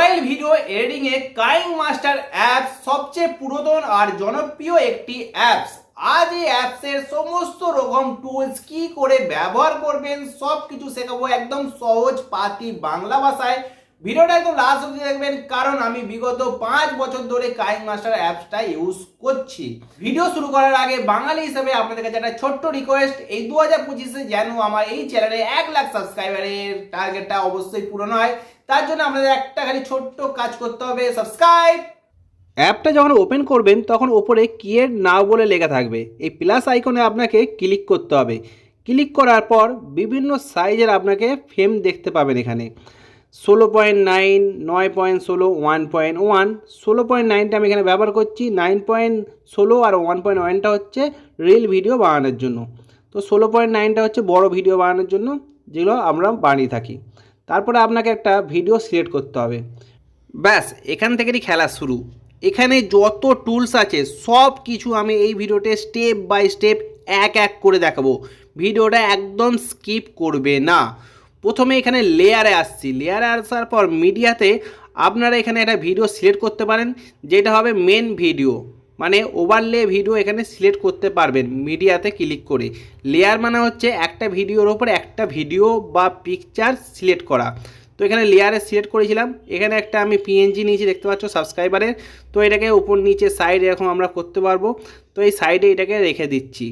Mobile video এডিটিংয়ে KineMaster apps সবচেয়ে পুরাতন আর জনপ্রিয় একটি অ্যাপস। আজ এই অ্যাপসের সমস্ত রকম টুলস কি করে ব্যবহার করবেন সব কিছু শেখাবো একদম সহজ পাতি বাংলা ভাষায়। ভিডিওটা একদম লাস্ট অব্দি দেখবেন, কারণ আমি বিগত পাঁচ বছর ধরে কাইং মাস্টার অ্যাপসটা ইউজ করছি। ভিডিও শুরু করার আগে বাঙালি হিসেবে আপনাদের কাছে একটা ছোট্ট রিকোয়েস্ট এই দু হাজার পঁচিশে যেন আমার এই চ্যানেলে এক লাখ সাবস্ক্রাইবারের টার্গেটটা অবশ্যই পূরণ হয়। তার জন্য আপনাদের একটা খালি ছোট্ট কাজ করতে হবে সাবস্ক্রাইব অ্যাপটা যখন ওপেন করবেন, তখন ওপরে কিয়ের নাও বলে লেখা থাকবে। এই প্লাস আইকনে আপনাকে ক্লিক করতে হবে। ক্লিক করার পর বিভিন্ন সাইজের আপনাকে ফ্রেম দেখতে পাবেন এখানে। ষোলো পয়েন্ট নাইন, নয় পয়েন্ট ষোলো, ওয়ান পয়েন্ট ওয়ান। ষোলো পয়েন্ট নাইনটা আমি এখানে ব্যবহার করছি। নাইন পয়েন্ট ষোলো আর ওয়ান পয়েন্ট ওয়ানটা হচ্ছে রিল ভিডিও বানানোর জন্য। তো ষোলো পয়েন্ট নাইনটা হচ্ছে বড় ভিডিও বানানোর জন্য, যেগুলো আমরা বানিয়ে থাকি। তারপরে আপনাকে একটা ভিডিও সিলেক্ট করতে হবে। ব্যাস, এখান থেকেই খেলা শুরু। এখানে যত টুলস আছে, সব কিছু আমি এই ভিডিওতে স্টেপ বাই স্টেপ এক এক করে দেখাবো। ভিডিওটা একদম স্কিপ করবে না। প্রথমে এখানে লেয়ারে আসছি। লেয়ারে আসার পর মিডিয়াতে আপনারা এখানে একটা ভিডিও সিলেক্ট করতে পারেন, যেটা হবে মেন ভিডিও মানে ওভারলে ভিডিও এখানে সিলেক্ট করতে পারবেন মিডিয়াতে ক্লিক করে। লেয়ার মানে হচ্ছে একটা ভিডিওর ওপর একটা ভিডিও বা পিকচার সিলেক্ট করা। তো এখানে লেয়ারে সিলেক্ট করেছিলাম। এখানে একটা আমি পিএনজি নিয়েছি, দেখতে পাচ্ছ সাবস্ক্রাইবারের তো এটাকে উপর নিচে সাইড এরকম আমরা করতে পারব। তো এই সাইডে এটাকে রেখে দিচ্ছি।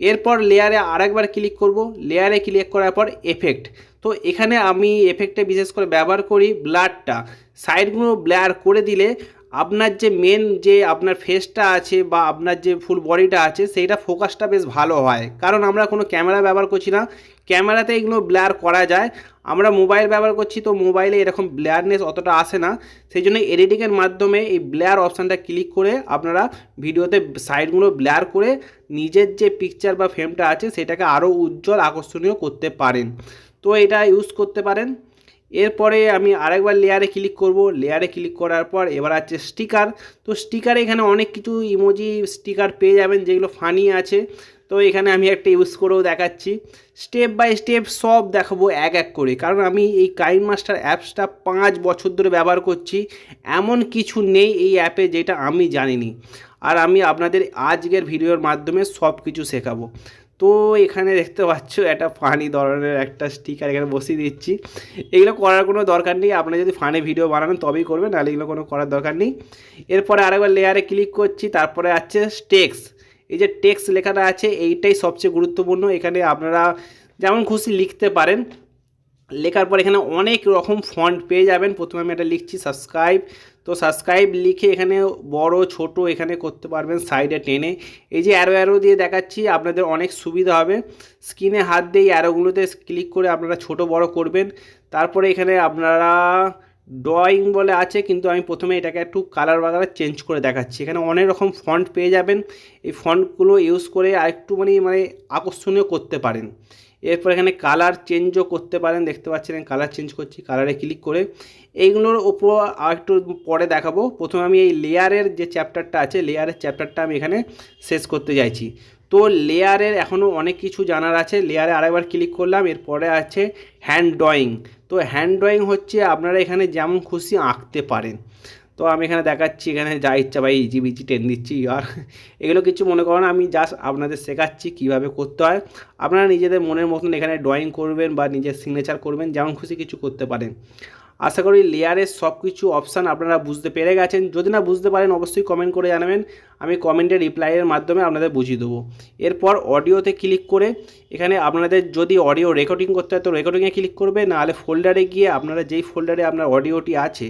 এরপর লেয়ারে আরেকবার ক্লিক করব। লেয়ারে ক্লিক করার পর এফেক্ট তো এখানে আমি এফেক্টে বিশেষ করে ব্যবহার করি ব্লাডটা সাইডগুলো ব্লার করে দিলে আপনার যে মেন যে আপনার ফেসটা আছে বা আপনার যে ফুল বডিটা আছে, সেইটা ফোকাসটা বেশ ভালো হয়। কারণ আমরা কোনো ক্যামেরা ব্যবহার করছি না। ক্যামেরাতে এগুলো ব্লার করা যায়। আমরা মোবাইল ব্যবহার করছি তো মোবাইলে এরকম ব্লারনেস অতটা আসে না। সেই জন্য এডিটিংয়ের মাধ্যমে এই ব্লার অপশানটা ক্লিক করে আপনারা ভিডিওতে সাইডগুলো ব্লার করে নিজের যে পিকচার বা ফ্রেমটা আছে, সেটাকে আরও উজ্জ্বল আকর্ষণীয় করতে পারেন। তো এটা ইউজ করতে পারেন। এরপরে আমি আরেকবার লেয়ারে ক্লিক করব। লেয়ারে ক্লিক করার পর এবার আছে স্টিকার তো স্টিকারে এখানে অনেক কিছু ইমোজি স্টিকার পেয়ে যাবেন যেগুলো ফানি আছে। তো এখানে আমি একটা ইউজ করেও দেখাচ্ছি। স্টেপ বাই স্টেপ সব দেখাবো এক এক করে। কারণ আমি এই কাইন মাস্টার অ্যাপসটা পাঁচ বছর ধরে ব্যবহার করছি। এমন কিছু নেই এই অ্যাপে যেটা আমি জানিনি। আর আমি আপনাদের আজকের ভিডিওর মাধ্যমে সব কিছু শেখাবো। তো এখানে দেখতে পাচ্ছ একটা ফানি ধরনের একটা স্টিকার এখানে বসিয়ে দিচ্ছি। এগুলো করার কোনো দরকার নেই আপনি যদি ফানি ভিডিও বানান তবেই করবেন, নাহলে এগুলো কোনো করার দরকার নেই। এরপরে আরেকবার লেয়ারে ক্লিক করছি, তারপরে আছে টেক্স এই যে টেক্স লেখাটা আছে, এইটাই সবচেয়ে গুরুত্বপূর্ণ। এখানে আপনারা যেমন খুশি লিখতে পারেন। লেখার পর এখানে অনেক রকম ফন্ট পেয়ে যাবেন। প্রথমে আমি এটা লিখছি সাবস্ক্রাইব তো সাবস্ক্রাইব লিখে এখানে বড়, ছোট এখানে করতে পারবেন সাইডে টেনে। এই যে অ্যারো অ্যারো দিয়ে দেখাচ্ছি, আপনাদের অনেক সুবিধা হবে। স্ক্রিনে হাত দিয়ে অ্যারোগুলোতে ক্লিক করে আপনারা ছোট, বড় করবেন। তারপরে এখানে আপনারা ড্রয়িং বলে আছে, কিন্তু আমি প্রথমে এটাকে একটু কালার বাগার চেঞ্জ করে দেখাচ্ছি। এখানে অনেক রকম ফন্ট পেয়ে যাবেন। এই ফন্টগুলো ইউজ করে আরেকটু মানে মানে আকর্ষণীয় করতে পারেন। এরপর এখানে কালার চেঞ্জও করতে পারেন, দেখতে পাচ্ছেন কালার চেঞ্জ করছি কালারে ক্লিক করে। এইগুলোর ওপর আর একটু পরে দেখাবো। প্রথমে আমি এই লেয়ারের যে চ্যাপ্টারটা আছে লেয়ারের চ্যাপ্টারটা আমি এখানে শেষ করতে চাইছি। তো লেয়ারের এখনও অনেক কিছু জানার আছে। লেয়ারে আরেকবার ক্লিক করলাম, এরপরে আছে হ্যান্ড ড্রয়িং তো হ্যান্ড ড্রয়িং হচ্ছে আপনারা এখানে যেমন খুশি আঁকতে পারেন। তো আমি এখানে দেখাচ্ছি, এখানে যা ইচ্ছা ভাই ইজি বিজি টেন দিচ্ছি। আর এগুলো কিছু মনে করেন আমি জাস্ট আপনাদের শেখাচ্ছি কীভাবে করতে হয়। আপনারা নিজেদের মনের মতন এখানে ড্রয়িং করবেন বা নিজের সিগনেচার করবেন, যেমন খুশি কিছু করতে পারেন। আশা করি লেয়ারের সব কিছু অপশান আপনারা বুঝতে পেরে গেছেন। যদি না বুঝতে পারেন, অবশ্যই কমেন্ট করে জানাবেন। আমি কমেন্টে রিপ্লাইয়ের মাধ্যমে আপনাদের বুঝিয়ে দেবো। এরপর অডিওতে ক্লিক করে এখানে আপনাদের যদি অডিও রেকর্ডিং করতে হয়, তো রেকর্ডিংয়ে ক্লিক করবে। নাহলে ফোল্ডারে গিয়ে আপনারা যেই ফোল্ডারে আপনার অডিওটি আছে,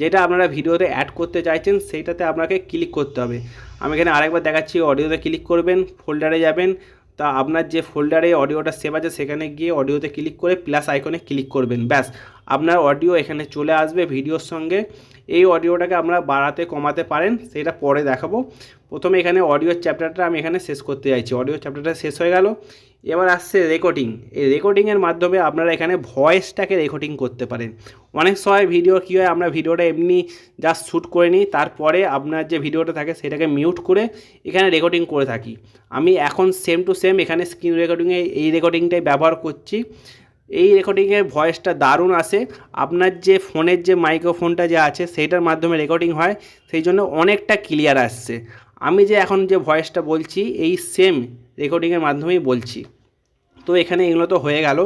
যেটা আপনারা ভিডিওতে অ্যাড করতে চাইছেন, সেইটাতে আপনাকে ক্লিক করতে হবে। আমি এখানে আরেকবার দেখাচ্ছি অডিওতে ক্লিক করবেন ফোল্ডারে যাবেন। তা আপনার যে ফোল্ডারে অডিওটা সেভ আছে, সেখানে গিয়ে অডিওতে ক্লিক করে প্লাস আইকনে ক্লিক করবেন। ব্যাস। আপনার অডিও এখানে চলে আসবে ভিডিওর সঙ্গে। এই অডিওটাকে আমরা বাড়াতে, কমাতে পারেন, সেটা পরে দেখাবো। প্রথমে এখানে অডিওর চ্যাপ্টারটা আমি এখানে শেষ করতে চাইছি অডিও চ্যাপ্টারটা শেষ হয়ে গেল। এবার আসছে রেকর্ডিং এই রেকর্ডিংয়ের মাধ্যমে আপনারা এখানে ভয়েসটাকে রেকর্ডিং করতে পারেন। অনেক সময় ভিডিও কী হয়, আমরা ভিডিওটা এমনি জাস্ট শ্যুট করে নিই, তারপরে আপনার যে ভিডিওটা থাকে, সেটাকে মিউট করে এখানে রেকর্ডিং করে থাকি। আমি এখন সেম টু সেম এখানে স্ক্রিন রেকর্ডিংয়ে এই রেকর্ডিংটাই ব্যবহার করছি। এই রেকর্ডিংয়ের ভয়েসটা দারুণ আসে। আপনার যে ফোনের যে মাইক্রোফোনটা যে আছে, সেইটার মাধ্যমে রেকর্ডিং হয়, সেই জন্য অনেকটা ক্লিয়ার আসছে। আমি যে এখন যে ভয়েসটা বলছি, এই সেম রেকর্ডিংয়ের মাধ্যমেই বলছি। তো এখানে এগুলো তো হয়ে গেল।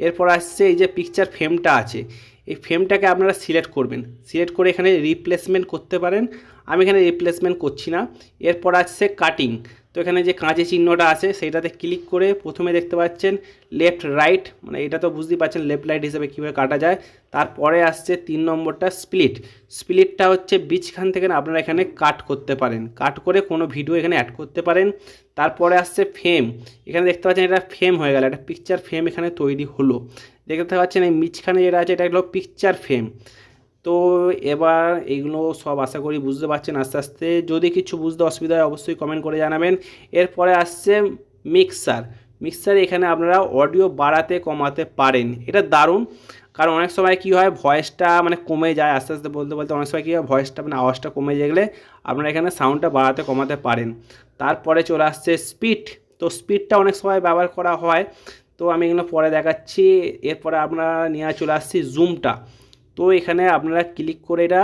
এরপর আসছে এই যে পিকচার ফ্রেমটা আছে। এই ফ্রেমটাকে আপনারা সিলেক্ট করবেন। সিলেক্ট করে এখানে রিপ্লেসমেন্ট করতে পারেন। আমি এখানে রিপ্লেসমেন্ট করছি না। এরপর আসছে কাটিং তো এখানে যে কাঁচে চিহ্নটা আছে, সেইটাতে ক্লিক করে প্রথমে দেখতে পাচ্ছেন লেফট রাইট মানে এটা তো বুঝতেই পারছেন লেফট রাইট হিসেবে কীভাবে কাটা যায়। তারপরে আসছে তিন নম্বরটা স্প্লিট স্প্লিটটা হচ্ছে বীজখান থেকে আপনারা এখানে কাট করতে পারেন। কাট করে কোনো ভিডিও এখানে অ্যাড করতে পারেন। তারপরে আসছে ফ্রেম এখানে দেখতে পাচ্ছেন এটা ফ্রেম হয়ে গেল, একটা পিকচার ফ্রেম এখানে তৈরি হলো। দেখতে পাচ্ছেন এই মিচখানে যেটা আছে, এটা হলো পিকচার ফ্রেম তো এবার এইগুলো সব আশা করি বুঝতে পারছেন আস্তে আস্তে। যদি কিছু বুঝতে অসুবিধা হয় অবশ্যই কমেন্ট করে জানাবেন। এরপরে আসছে মিক্সার মিক্সার এখানে আপনারা অডিও বাড়াতে কমাতে পারেন। এটা দারুণ। কারণ অনেক সময় কী হয় ভয়েসটা মানে কমে যায় আস্তে আস্তে বলতে বলতে। অনেক সময় কী হয় ভয়েসটা মানে আওয়াজটা কমে গেলে আপনারা এখানে সাউন্ডটা বাড়াতে কমাতে পারেন। তারপরে চলে আসছে স্পিড তো স্পিডটা অনেক সময় ব্যবহার করা হয়। তো আমি এগুলো পরে দেখাচ্ছি। এরপরে আপনারা নিয়ে চলে আসছি জুমটা তো এখানে আপনারা ক্লিক করে এটা,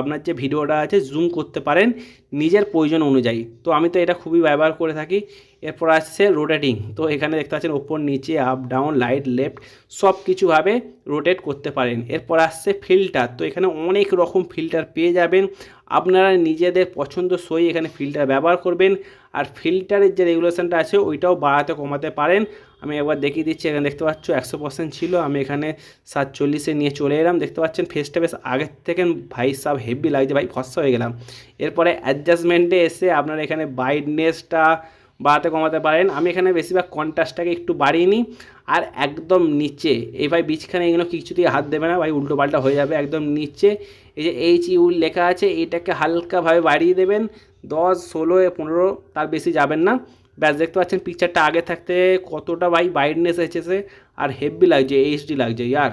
আপনার যে ভিডিওটা আছে জুম করতে পারেন নিজের প্রয়োজন অনুযায়ী। তো আমি তো এটা খুবই ব্যবহার করে থাকি। এরপর আসছে রোটেটিং তো এখানে দেখতে পাচ্ছেন ওপর, নিচে আপ ডাউন লাইট লেফট সব কিছুভাবে রোটেট করতে পারেন। এরপর আসছে ফিল্টার তো এখানে অনেক রকম ফিল্টার পেয়ে যাবেন। আপনারা নিজেদের পছন্দ সই এখানে ফিল্টার ব্যবহার করবেন। আর ফিল্টারের যে রেগুলেশনটা আছে, ওইটাও বাড়াতে কমাতে পারেন। আমি একবার দেখিয়ে দিচ্ছি, এখানে দেখতে পাচ্ছ একশো পার্সেন্ট ছিল। আমি এখানে সাতচল্লিশে নিয়ে চলে এলাম। দেখতে পাচ্ছেন ফেসটা বেশ আগের থেকে ভাই সব হেভি লাগছে। ভাই ফসা হয়ে গেলাম। এরপরে অ্যাডজাস্টমেন্টে এসে আপনারা এখানে ব্রাইটনেসটা বাড়াতে কমাতে পারেন। আমি এখানে বেশিরভাগ কন্ট্রাস্টটাকে একটু বাড়িয়ে নিই। আর একদম নিচে, এই ভাই বীজখানে এগুলো কিছুতেই হাত দেবে না, ভাই উল্টো পাল্টা হয়ে যাবে একদম নিচে। এই যে এইচ ইউল লেখা আছে এইটাকে হালকাভাবে বাড়িয়ে দেবেন। দশ, ষোলো, পনেরো, তার বেশি যাবেন না। ব্যাস, দেখতে পাচ্ছেন পিকচারটা আগে থাকতে কতটা ভাই ব্রাইটনেস এসেছে আর হেভি লাগছে এইচডি লাগছে, ইয়ার।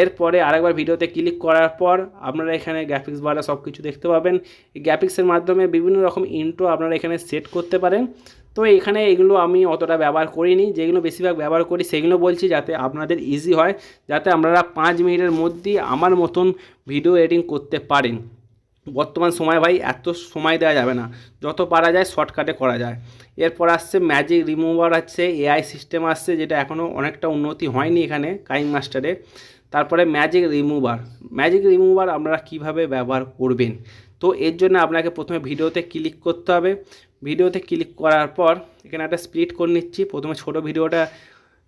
এরপরে আরেকবার ভিডিওতে ক্লিক করার পর আপনারা এখানে গ্রাফিক্স বাড়া সব কিছু দেখতে পাবেন। এই গ্রাফিক্সের মাধ্যমে বিভিন্ন রকম ইন্ট্রো আপনারা এখানে সেট করতে পারেন। তো এখানে এগুলো আমি অতটা ব্যবহার করিনি, যেগুলো বেশিরভাগ ব্যবহার করি সেগুলো বলছি যাতে আপনাদের ইজি হয়, যাতে আপনারা পাঁচ মিনিটের মধ্যেই আমার মতন ভিডিও এডিটিং করতে পারেন। বর্তমান সময় ভাই এত সময় দেওয়া যাবে না, যত পারা যায় শর্টকাটে করা যায়। এরপর আসছে ম্যাজিক রিমুভার আছে এআই সিস্টেম আসছে, যেটা এখনও অনেকটা উন্নতি হয়নি এখানে কাইং মাস্টারে তারপরে ম্যাজিক রিমুভার ম্যাজিক রিমুভার আপনারা কীভাবে ব্যবহার করবেন? তো এর জন্য আপনাকে প্রথমে ভিডিওতে ক্লিক করতে হবে। ভিডিওতে ক্লিক করার পর এখানে একটা স্প্লিট করে নিচ্ছি। প্রথমে ছোট ভিডিওটা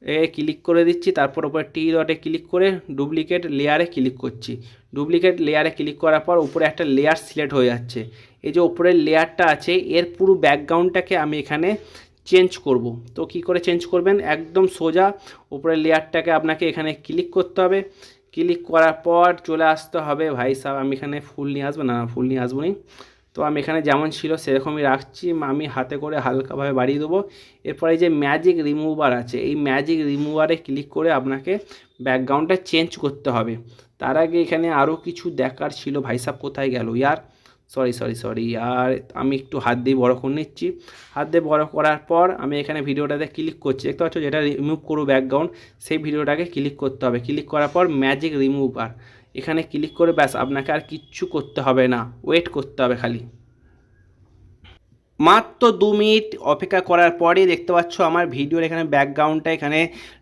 এ ক্লিক করে দিচ্ছি, তারপর উপরে টি ডটে ক্লিক করে ডুপ্লিকেট লেয়ারে ক্লিক করছি। ডুপ্লিকেট লেয়ারে ক্লিক করার পর উপরে একটা লেয়ার সিলেক্ট হয়ে যাচ্ছে। এই যে উপরের লেয়ারটা আছে, এর পুরো ব্যাকগ্রাউন্ডটাকে আমি এখানে চেঞ্জ করব। তো কি করে চেঞ্জ করবেন? একদম সোজা উপরের লেয়ারটাকে আপনাকে এখানে ক্লিক করতে হবে। ক্লিক করার পর চলে আসতে হবে, ভাই সাহেব, আমি এখানে ফুল নিয়ে আসব? না ফুল নিয়ে আসব নি। তো আমি এখানে যেমন ছিল সেরকমই রাখছি। আমি হাতে করে হালকাভাবে বাড়িয়ে দেবো। এরপরে যে ম্যাজিক রিমুভার আছে, এই ম্যাজিক রিমুভারে ক্লিক করে আপনাকে ব্যাকগ্রাউন্ডটা চেঞ্জ করতে হবে। তার আগে এখানে আরও কিছু দেখার ছিল, ভাই সাহেব, কোথায় গেল? ইয়ার সরি সরি সরি আর আমি একটু হাত দিয়ে বড় করে নিচ্ছি। হাত দিয়ে বড় করার পর আমি এখানে ভিডিওটাতে ক্লিক করছি। দেখতে পাচ্ছ যেটা রিমুভ করব ব্যাকগ্রাউন্ড সেই ভিডিওটাকে ক্লিক করতে হবে। ক্লিক করার পর ম্যাজিক রিমুভার এখানে ক্লিক করে ব্যাস আপনাকে আর কিচ্ছু করতে হবে না। ওয়েট করতে হবে খালি। মাত্র দু মিনিট অপেক্ষা করার পরেই দেখতে পাচ্ছ আমার ভিডিওর এখানে ব্যাকগ্রাউন্ডটা এখানে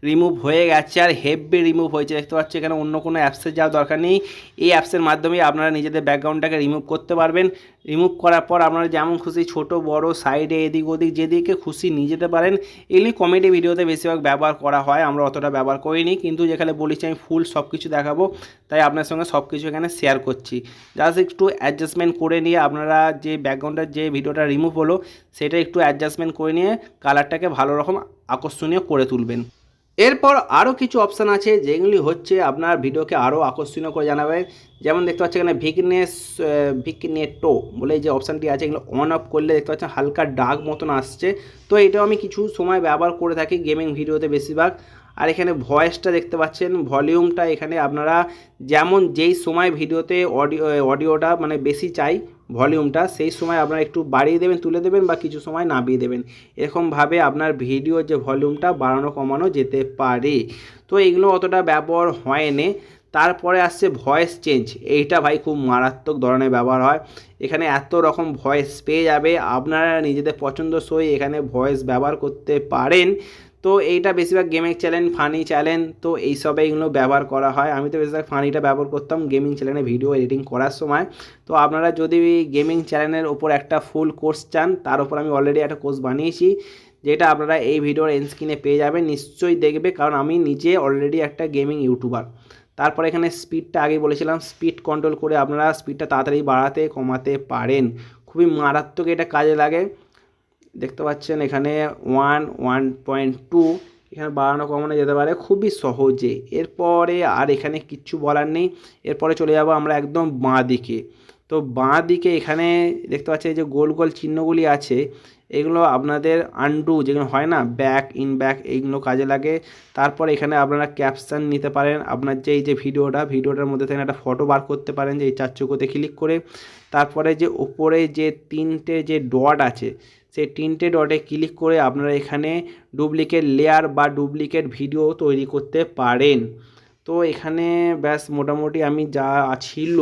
রিমুভ হয়ে গেছে আর হেভি রিমুভ হয়েছে। দেখতে পাচ্ছ এখানে অন্য কোনো অ্যাপসে যাওয়ার দরকার নেই। এই অ্যাপসের মাধ্যমে আপনারা নিজেদের ব্যাকগ্রাউন্ডটাকে রিমুভ করতে পারবেন। রিমুভ করার পর আপনারা যেমন খুশি ছোট, বড় সাইডে এদিক ওদিক যেদিকে খুশি নিয়ে যেতে পারেন। এগুলি কমেডি ভিডিওতে বেশিরভাগ ব্যবহার করা হয়, আমরা অতটা ব্যবহার করিনি, কিন্তু যেখানে বলেছি আমি ফুল সব কিছু দেখাবো, তাই আপনার সঙ্গে সব কিছু এখানে শেয়ার করছি। জাস্ট একটু অ্যাডজাস্টমেন্ট করে নিয়ে আপনারা যে ব্যাকগ্রাউন্ডের যে ভিডিওটা রিমুভ হলো, সেটা একটু অ্যাডজাস্টমেন্ট করে নিয়ে কালারটাকে ভালো রকম আকর্ষণীয় করে তুলবেন। এরপর আরও কিছু অপশান আছে যেগুলি হচ্ছে আপনার ভিডিওকে আরও আকর্ষণীয় করে জানাবে। যেমন দেখতে পাচ্ছেন এখানে ভিকনেস ভিকনেটো বলে যে অপশানটি আছে, এগুলো অন অফ করলে দেখতে পাচ্ছেন হালকা ডার্ক মতন আসছে। তো এটাও আমি কিছু সময় ব্যবহার করে থাকি গেমিং ভিডিওতে বেশিরভাগ। আর এখানে ভয়েসটা দেখতে পাচ্ছেন ভলিউমটা এখানে আপনারা যেমন যেই সময় ভিডিওতে অডিও অডিওটা মানে বেশি চাই ভলিউমটা, সেই সময় আপনারা একটু বাড়িয়ে দেবেন, তুলে দেবেন বা কিছু সময় নামিয়ে দেবেন। এরকমভাবে আপনার ভিডিওর যে ভলিউমটা বাড়ানো, কমানো যেতে পারে। তো এগুলো অতটা ব্যবহার হয় হয়নি তারপরে আসছে ভয়েস চেঞ্জ। এইটা ভাই খুব মারাত্মক ধরনের ব্যবহার হয়। এখানে এত রকম ভয়েস পেয়ে যাবে। আপনারা নিজেদের পছন্দসই এখানে ভয়েস ব্যবহার করতে পারেন। তো এইটা বেশিরভাগ গেমিং চ্যানেল ফানি চ্যানেল তো এইসবে এগুলো ব্যবহার করা হয়। আমি তো বেশিরভাগ ফানিটা ব্যবহার করতাম গেমিং চ্যানেলে ভিডিও এডিটিং করার সময়। তো আপনারা যদি গেমিং চ্যানেলের ওপর একটা ফুল কোর্স চান, তার উপর আমি অলরেডি একটা কোর্স বানিয়েছি, যেটা আপনারা এই ভিডিওর এন স্ক্রিনে পেয়ে যাবেন, নিশ্চয়ই দেখবে, কারণ আমি নিজে অলরেডি একটা গেমিং ইউটিউবার তারপর এখানে স্পিডটা আগে বলেছিলাম স্পিড কন্ট্রোল করে আপনারা স্পিডটা তাড়াতাড়ি বাড়াতে, কমাতে পারেন। খুবই মারাত্মক এটা কাজে লাগে। দেখতে পাচ্ছেন এখানে ওয়ান ওয়ান পয়েন্ট টু এখানে বাড়ানো কমানো যেতে পারে খুবই সহজে। এরপরে আর এখানে কিচ্ছু বলার নেই। এরপরে চলে যাব আমরা একদম বাঁ দিকে তো বাঁ দিকে এখানে দেখতে পাচ্ছেন এই যে গোল গোল চিহ্নগুলি আছে, এগুলো আপনাদের আন্ডু যেগুলো হয় না ব্যাক ইন ব্যাক এইগুলো কাজে লাগে। তারপর এখানে আপনারা ক্যাপশন নিতে পারেন। আপনার যে, এই যে ভিডিওটা, ভিডিওটার মধ্যে থেকে একটা ফটো বার করতে পারেন যে এই চার চৌকোতে ক্লিক করে। তারপরে যে ওপরে যে তিনটে যে ডট আছে সেই তিনটে ডটে ক্লিক করে আপনারা এখানে ডুপ্লিকেট লেয়ার বা ডুপ্লিকেট ভিডিও তৈরি করতে পারেন। তো এখানে ব্যাস মোটামুটি আমি যা ছিল,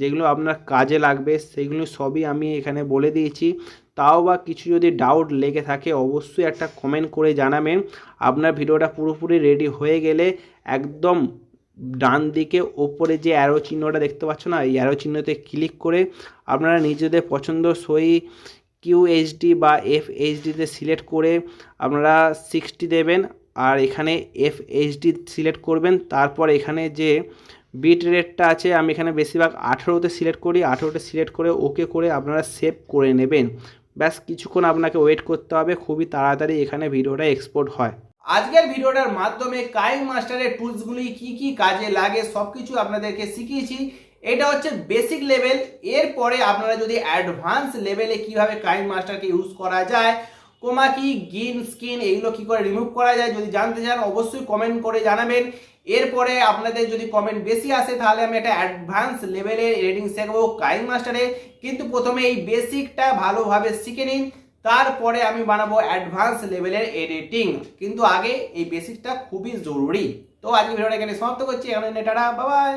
যেগুলো আপনার কাজে লাগবে, সেগুলো সবই আমি এখানে বলে দিয়েছি। তাও বা কিছু যদি ডাউট লেগে থাকে, অবশ্যই একটা কমেন্ট করে জানাবেন। আপনার ভিডিওটা পুরোপুরি রেডি হয়ে গেলে একদম ডান দিকে ওপরে যে অ্যারো চিহ্নটা দেখতে পাচ্ছ না, এই অ্যারো চিহ্নতে ক্লিক করে আপনারা নিজেদের পছন্দ সই কিউএইচডি বা এফ এইচডিতে সিলেক্ট করে আপনারা সিক্সটি দেবেন। আর এখানে এফ এইচডি সিলেক্ট করবেন। তারপর এখানে যে বিট রেটটা আছে, আমি এখানে বেশিরভাগ আঠেরোতে সিলেক্ট করি। আঠেরোতে সিলেক্ট করে ওকে করে আপনারা সেভ করে নেবেন। ব্যাস, কিছুক্ষণ আপনাকে ওয়েট করতে হবে। খুবই তাড়াতাড়ি এখানে ভিডিওটা এক্সপোর্ট হয়। আজকের ভিডিওটার মাধ্যমে কাইং মাস্টারের টুলসগুলি কি কি কাজে লাগে সব সবকিছু আপনাদেরকে শিখিয়েছি। এটা হচ্ছে বেসিক লেভেল এরপরে আপনারা যদি অ্যাডভান্স লেভেলে কীভাবে কাইং মাস্টারকে ইউজ করা যায় কোমা কি গিন স্কিন এগুলো কি করে রিমুভ করা যায় যদি জানতে চান, অবশ্যই কমেন্ট করে জানাবেন। এরপরে আপনাদের যদি কমেন্ট বেশি আসে, তাহলে আমি একটা অ্যাডভান্স লেভেলের এডিটিং শেখাবো কাইং মাস্টারে কিন্তু প্রথমে এই বেসিকটা ভালোভাবে শিখে নিন। তারপরে আমি বানাবো অ্যাডভান্স লেভেলের এডিটিং কিন্তু আগে এই বেসিকটা খুবই জরুরি। তো আজকে ভিডিওটা এখানে সমাপ্ত করছি। এখানে টাটা বাবাই